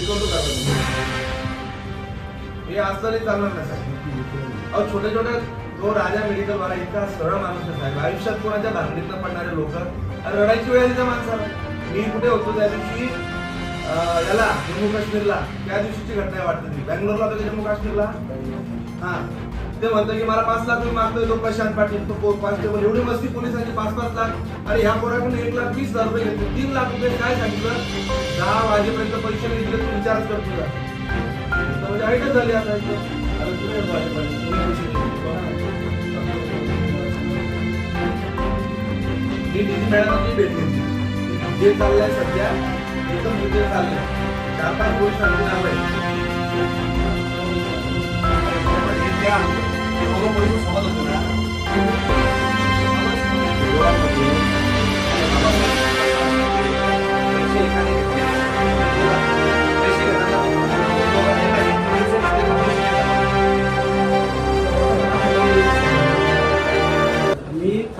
शिकवतो का तुम्ही. हे असलं चालणार नाही साहेब. अहो छोट्या छोट्या तो राजा मेडिकल वाला इतका सरळ माणूस आहे साहेब. आयुष्यात कोणाच्या भांडणीतनं पडणारे लोक? रडायची वेळ त्या माणसाला. मी कुठे होतो त्या दिवशी? याला जम्मू काश्मीरला. त्या दिवशीची घटना वाटते ती. बँगलोरला होतो जम्मू काश्मीरला? हा. ते म्हणतो की मला पाच लाख रुपये मागतोय तो प्रशांत पाटील तो पो- कॉन्स्टेबल एवढी मस्ती पोलिसांची पाच पाच लाख. आणि ह्या पोराकडून एक लाख वीस हजार रुपये घेतले. तीन लाख रुपये काय सांगितलं? दहा वाजेपर्यंत पैसे घेतले तू विचारच कर तुला. म्हणजे ऐकच झाली आता इथं. एक जे चाललंय सध्या एकदम चाललंय चार पाच गोष्ट नाव आहे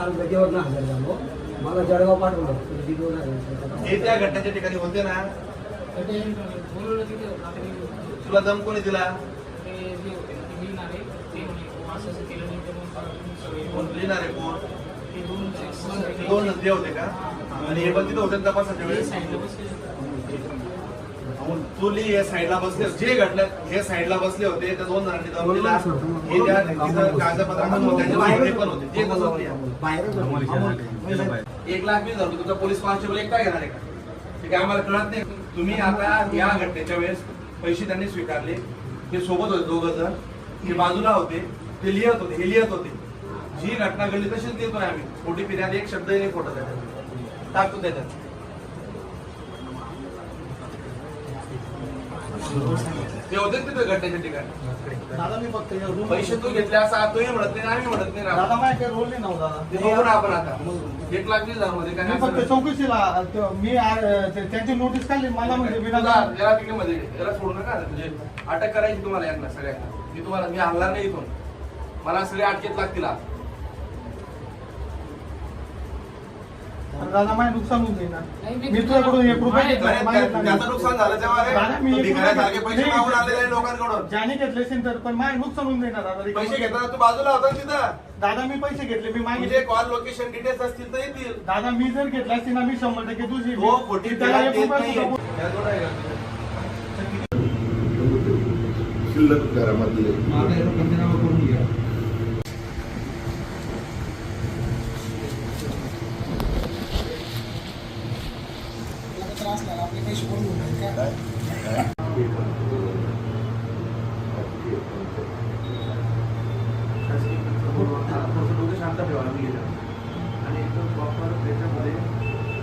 काल रजेवर हजर झालो मला जळगाव पाठवलं. तिथे दोन हजार हे त्या घटनेच्या ठिकाणी होते ना? तुला दम कोणी दिला? कोण लिहिणार आहे कोण दोन नंदी होते का? आणि हे पण तिथे होते ना तपासाच्या वेळेस? मग तू लिही या साईडला बसले जे घडलं हे साईडला बसले होते. त्या दोन जणांनी दम दिला हे त्या कागदपत्रामध्ये पण होते. ते कसं लिहा? एक लाख वीस हजार तुमचा पोलीस कॉन्स्टेबल एकटा घेणार आहे का? ते काय आम्हाला कळत नाही. तुम्ही आता या घटनेच्या वेळेस पैसे त्यांनी स्वीकारले. ते सोबत होते दोघ जण. ते बाजूला होते. ते लिहत होते हे लिहत होते. जी घटना घडली तशीच लिहितोय आम्ही. खोटी फिर्याद एक शब्दही नाही खोटं त्याच्यात टाकतो त्याच्यात ते होते तिथे घटनेच्या ठिकाणी. पैसे तू घेतले असं तुम्ही म्हणत नाही आम्ही म्हणत नाही दादा रोल नाही नव्हता. ते बघू ना आपण आता. एक लाख वीस हजारमध्ये काय फक्त चौकशीला मी त्यांची नोटीस काढली मला म्हणजे विना याला तिकडे मध्ये याला सोडू नका म्हणजे अटक करायची तुम्हाला यांना सगळ्यांना. मी तुम्हाला मी हलणार नाही इथून. मला सगळे अटकेत लागतील आज. दादा माझे नुकसान होऊन जाईल ना. मी तुझ्याकडून एक रुपया अरे, घेतला, त्या- मागितला त्याचं नाही. नुकसान झालं तेव्हा रे. दादा, मी भिकाऱ्यासारखे पैसे नाही. मागून घेतले. आलेले आहे लोकांकडून. ज्याने घेतले असेल तर पण माझे नुकसान होऊन जाईल ना दादा. पैसे घेताना तू बाजूला होता ना तिथं. दादा मी पैसे घेतले मी मागितले. कॉल लोकेशन डिटेल्स असतील तर येतील. दादा मी जर घेतला असतील ना मी शंभर टक्के तुझी तो खोटी त्याला एक रुपया नाहीये. सुद्धा- त्रास थोडं आपले शांत ठेवा मी आणि एकदम प्रॉपर त्याच्यामध्ये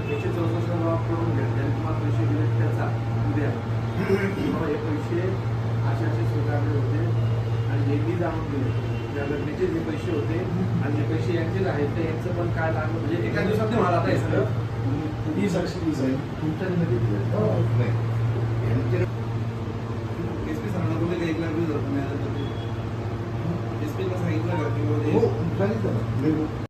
एकशे चौसष्ट जबाब करून घ्या तुम्हाला पैसे दिले त्याचा उद्या बाबा हे पैसे असे असे स्वीकारले होते आणि हे मी जाणून दिले त्या घटनेचे जे पैसे होते आणि जे पैसे यांचेच आहेत ते यांचं पण काय लागलं? म्हणजे एका दिवसात नाही म्हणाला आता हे सगळं ही साक्षी साहेब तुमच्या नाही यांचे एस पी सरांना बोलले का एक लाख वीस हजार रुपये मिळाले एस पीला सांगितलं का की बाबा हो हे- सांगितलं ना. मी